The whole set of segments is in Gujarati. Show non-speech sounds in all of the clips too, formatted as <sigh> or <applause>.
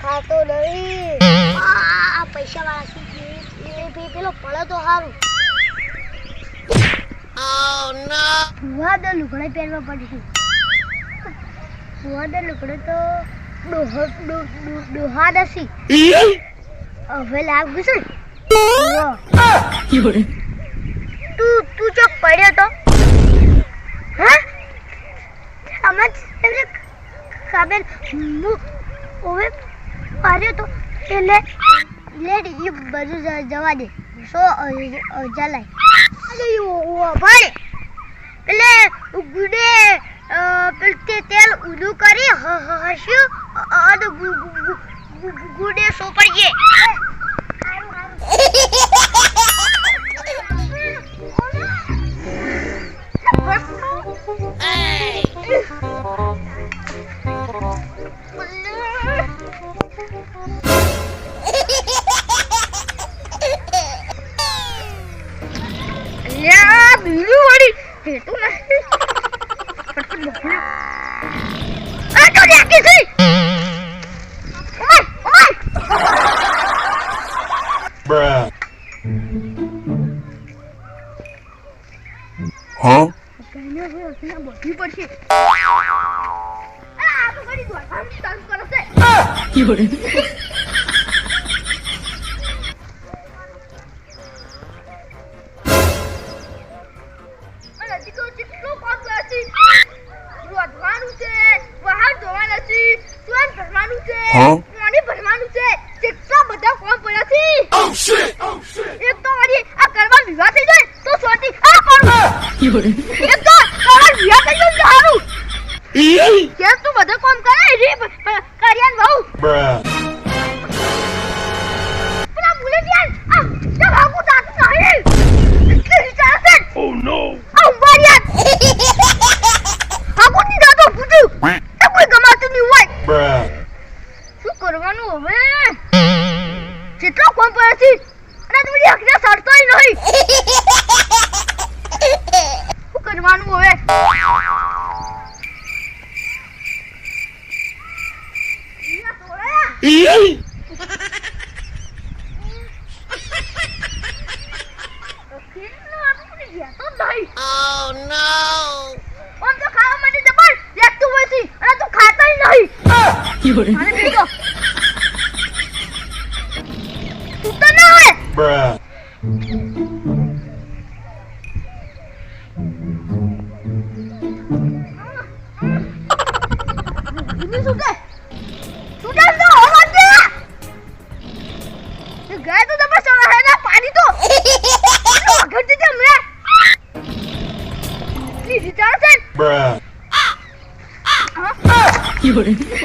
ખાતો નહીં આ પૈસા વાળા શું પેલો પડે તો સારું સુવાદ લુગડે પહેરવા પડશે સુવાદ લુગડે તો ડોહા દસી હવે લાગ્યું છે તું તું ચોક પડ્યો તો હા અમાર ખબર હું હવે પાર્યો તો એટલે લેડી એ બધું જવા દે. સો જલાય. ભાઈ. એટલે ગુડે તે તેલ ઊંધું કરી હસ્યું અને ગુડે સોપડીએ. Hey! <laughs> હા કઈને હોય અસના બોધી પડશે આ તો ઘડી દો કામ ચાલુ કરો છે યોડે Huh? Oh shit! Oh shit! એક તો મારી આ કરવા વિવાહ થઈ જાય 有人 Bruh. Bruh. 有人。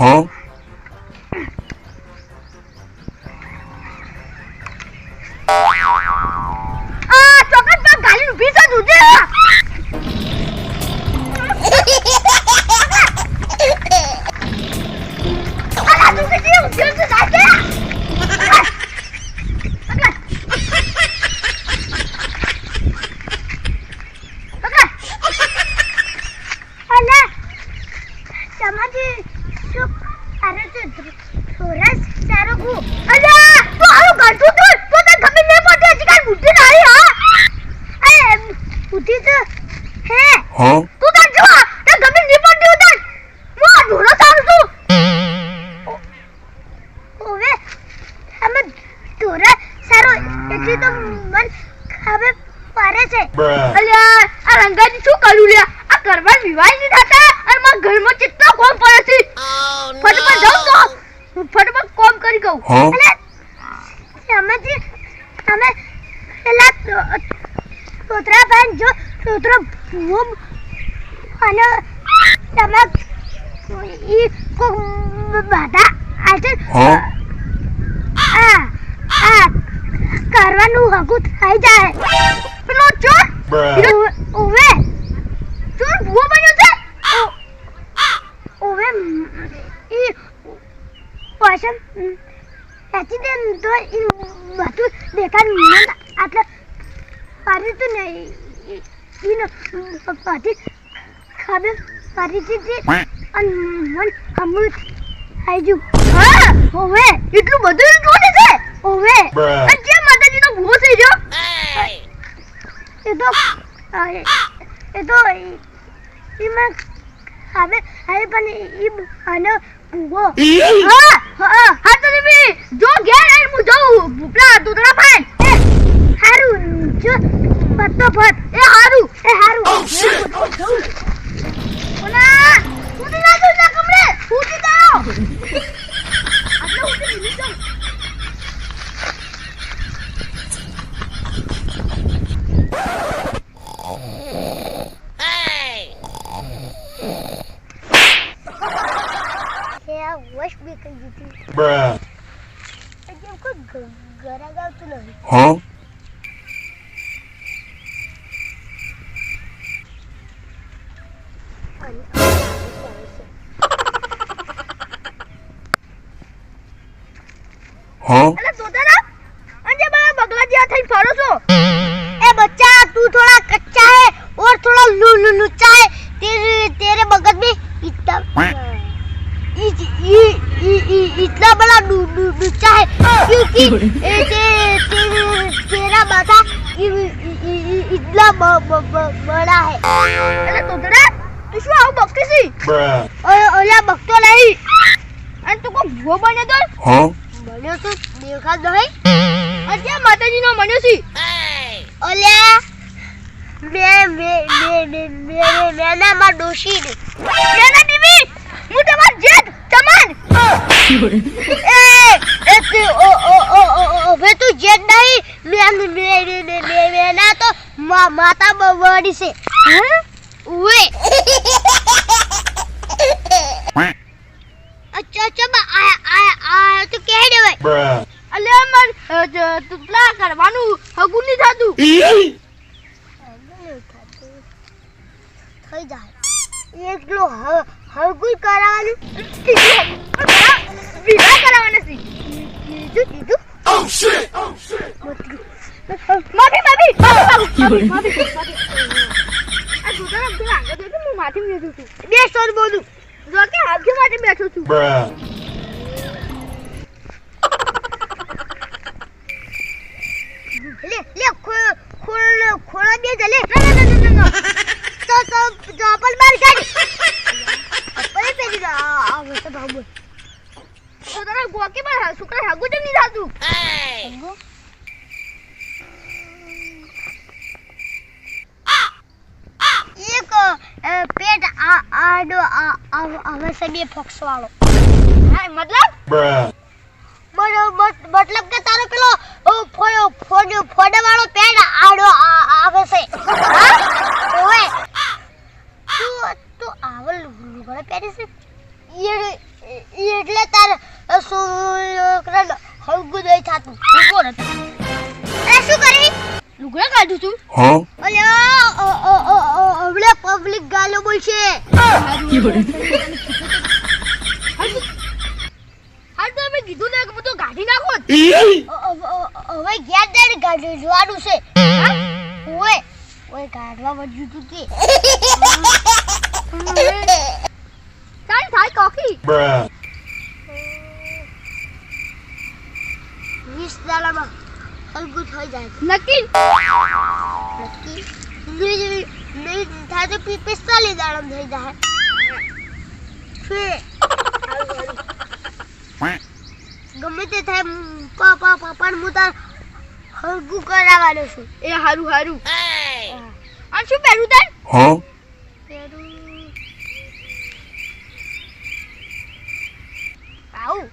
Huh? તોતરા ભાઈ જો તોતરો ભૂમ અને તમાક ઈ કો આજે આ આ કરવાનું હગું થઈ જાય. પેલો ચોર ઓવે ચોર ભૂવો બન્યો છે. ઓવે ઈ પાછળ સાચી દે તો ઈ બધું દેખાડ મને આટલા મન હા ઓવે એટલું બધું જોડે છે ઓવે Bruh. અને જે ભૂવો થઈ ગયો એ તો એ એ તો એમાં હવે હવે પણ ઈ આનો ભૂવો હા હા હા તો તમે જો ઘેર હું જાઉં ભૂપલા દૂધડા એ હારું જો પત્તો ફટ એ હારું એ હારું. ઓલા ઉડી ના ના કમરે ઉડી જાઓ આટલે ઉડી નહીં જાઉં એ આ વોશ બી કરી દીધી Bruh. જેમ કોઈ ગ- ગરાગ આવતું નથી Huh? અને આવે છે, આવે છે. Huh? અલા તોતારા અંજે બા બગલા જેવા થઈને ફરો છો ए बच्चा तू थोड़ा कच्चा है और थोड़ा लू लू लुच्चा है तेरे तेरे मगज में इतना इ- इ- इ- इ- इतना बड़ा लू लू लुच्चा है क्योंकि ए, ते, तेरे तेरा माथा इ- इ- इ- इ- इतना ब- ब- ब- बड़ा है अरे तोतरा તું શું આવું બકતી છી. ઓલા બકતો નહીં અને તું કોઈ ભૂવો બને તો? બન્યો તો દેખાત નહીં અજય માતાજીનો બન્યો છે ઓલ્યા મે મે મે મે મે મેના માં ડોશી ને મેના દીવી હું તમાર જેઠ તમાર એ એ તે ઓ ઓ ઓ ઓ હવે તું જેઠ નહીં મે મે મે મે મે મેના તો મા- માતા બવડી છે હે ઉવે અચ્છા અચ્છા બા આ આ આ તો કહે દે ભાઈ Bruh. અલે મન તુપલા કરવાનું હગું નહીં થતું થઈ જાય એકલો હગું કરાવવાનું વિવાહ કરાવવાના છે કીધું કીધું Oh shit! Oh shit! માફી માફી માફી માફી આ હું માફી બેઠું છું બે સ્ટોર બોલું જો કે આગળ માટે બેઠો છું Bruh. લે લે ખોલ ખોલ ખોલા બે જલે ના ના ના ના ના તો તો ચપ્પલ બાર કાઢ ચપ્પલ પહેરી જા આ આ વસ્તુ ભાવ બોલ તો તારા ગોકી પર સુકરા હાગુ જ નહીં થાતું હાગુ? એક અ, પેટ આ- આવે છે બે ફોક્સ વાળો હા મતલબ. મતલબ મત- મતલબ કે તારો પેલો ફોડો ફોડો ફોડો વાળો પેડ આડો આવે છે. હા? ઓવે તું તું આવો લુગડા પહેરે છે? એટલે તાર છોકરાને હળગું દઈ થાતું. ઊભો રહે એ શું કરી? લુગડા કાઢું છું. Huh? અલ્યા પબ્લિક ગાલો બોલશે. હાલ તો મેં કીધું ને કે બધું તો ગાડી નાખો હવે ગયા જઈને ગાડી જોવાનું છે. ઓએ ઓએ ઓય કાઢવા વધ્યું તું કે. ચાલ થાય કોકી. વીસ દાડામાં હલકું થઈ જાય. નક્કી? નક્કી? નહીં નહીં થાય તો પી- પિસ્તાલીસ દાડામાં થઈ જાય છે. ગમે તે થાય મ, પાપા પાપા હું તાર હલકું કરાવવાનો છું એ હારું હારું આ શું પહેરું તાર Huh? પહેરું આવું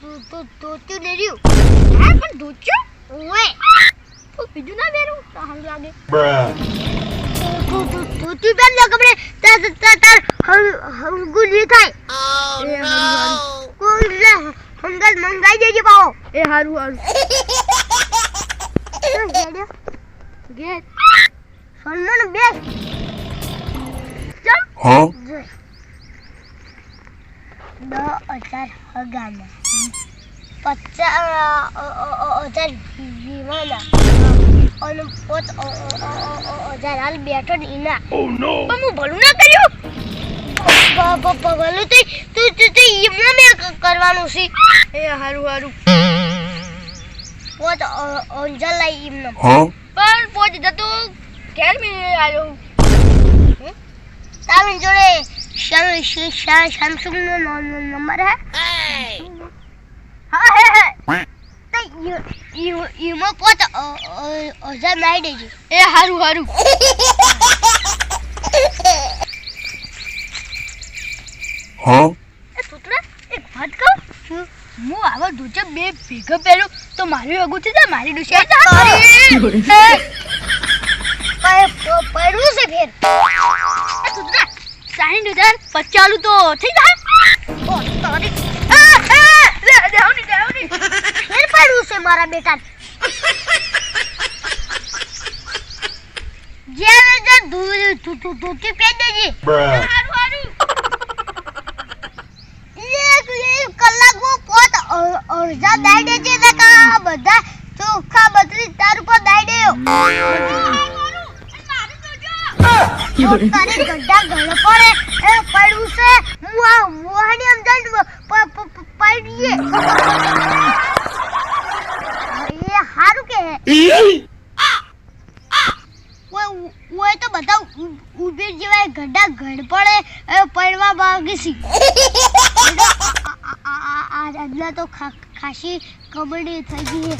તું તું ધોત્યું નહીં રહ્યું હા પણ ધોત્યું ઓએ તું બીજું ના પહેરું તો હારું લાગે Bruh. તું પહેર લો કપડે તાર તાર તાર નહીં થાય કોઈ હંગલ મંગાઈ દેજે પાવો એ હારું હારું જેડ્યો ઘેર સોનમોન બે ચમ? જોઈ દસ હજાર હગાના પચાસ હજાર વીમાના અને પોત હજાર બેઠો ને એના Oh no! પણ હું ભલું ના કર્યું. ભલું તો તું તું તું એમને મેં ક- કરવાનું છે. એ હારું હારું. પોત અંજલ લાઈ એમને. પણ પોચ જતો ઘેર મેં આવ્યો. તારી જોડે સેમસંગ નો નંબર હે? હા હે. ઈમાં પોત હજાર નાઈ દેજે એ હારું હારું Huh? એ પુતળા એક વાત કહું શું? હું આવા દૂચે બે ભેગા પહેરું તો મારી અગું છે મારી ડુસી અરે, પડવું છે ફેર પુતળા સાઈઠ હજાર પચાલું તો થઈ જાય ઓ, તારી આ, આ, લે, દેવની દેવની ફેર પાડવું છે મારા બેટા જે ધૂ- ધૂ- ધૂ- ધોતી પહેરી દેજે. Bruh. હારું હારું. એક એક પોત અ- અડધા દાઈ ને કા બધા ચોખ્ખા બત્રીસ તાર ઉપર દાઈ તારી ગड्ढा ઘર પડે. એ પડવું છે. હું આ મોહની પડીએ હે ઓય તો બધા ઊભી જેવાય ગड्ढा ઘડ પડે પડવા આ આજના તો ખાસી કબડ્ડી થઈ ગઈ